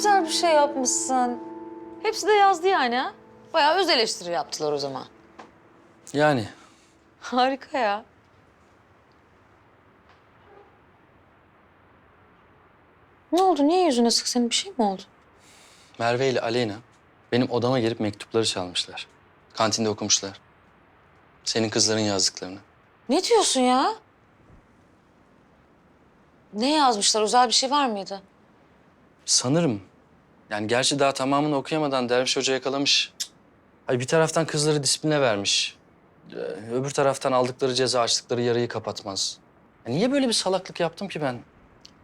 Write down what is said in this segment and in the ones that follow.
güzel bir şey yapmışsın. Hepsi de yazdı yani ha. Bayağı öz eleştiri yaptılar o zaman. Yani Harika ya. Ne oldu? Niye yüzüne sık senin bir şey mi oldu? Merve ile Aleyna benim odama gelip mektupları çalmışlar. Kantinde okumuşlar. Senin kızların yazdıklarını. Ne diyorsun ya? Ne yazmışlar? Özel bir şey var mıydı? Sanırım. Yani gerçi daha tamamını okuyamadan Derviş Hoca yakalamış. Ay bir taraftan kızları disipline vermiş. Ee, Öbür taraftan aldıkları ceza açtıkları yarayı kapatmaz. Ya niye böyle bir salaklık yaptım ki ben?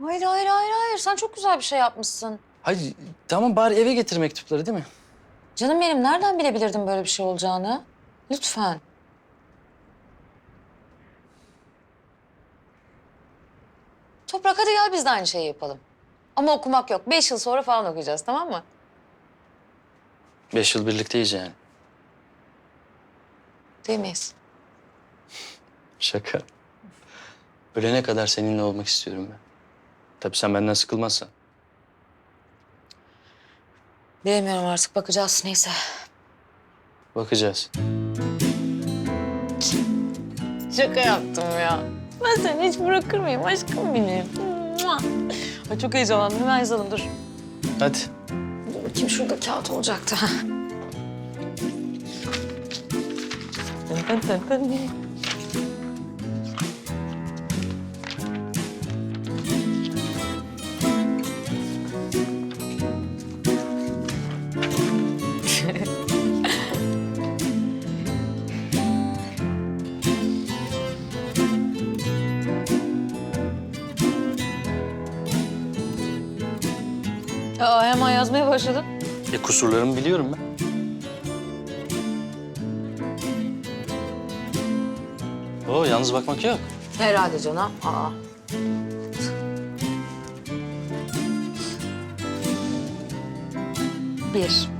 Hayır, hayır, hayır, hayır. Sen çok güzel bir şey yapmışsın. Hayır tamam bari eve getir mektupları değil mi? Canım benim nereden bilebilirdim böyle bir şey olacağını? Lütfen. Toprak hadi gel biz de aynı şeyi yapalım. Ama okumak yok. Beş yıl sonra falan okuyacağız tamam mı? Beş yıl birlikteyiz yani. Değil miyiz? Şaka. Ölene kadar seninle olmak istiyorum ben. Tabii sen benden sıkılmazsan. Bilemiyorum artık bakacağız neyse. Bakacağız. Şaka yaptım ya. Ben seni hiç bırakır mıyım aşkım benim? Mua. Ay çok heyecanlandım. Hemen yazalım dur. Hadi. Dur bakayım şurada kağıt olacaktı. Aa, hemen yazmaya başladın. E kusurlarımı biliyorum ben. Oo yalnız bakmak yok. Herhalde canım. Aa. Bir.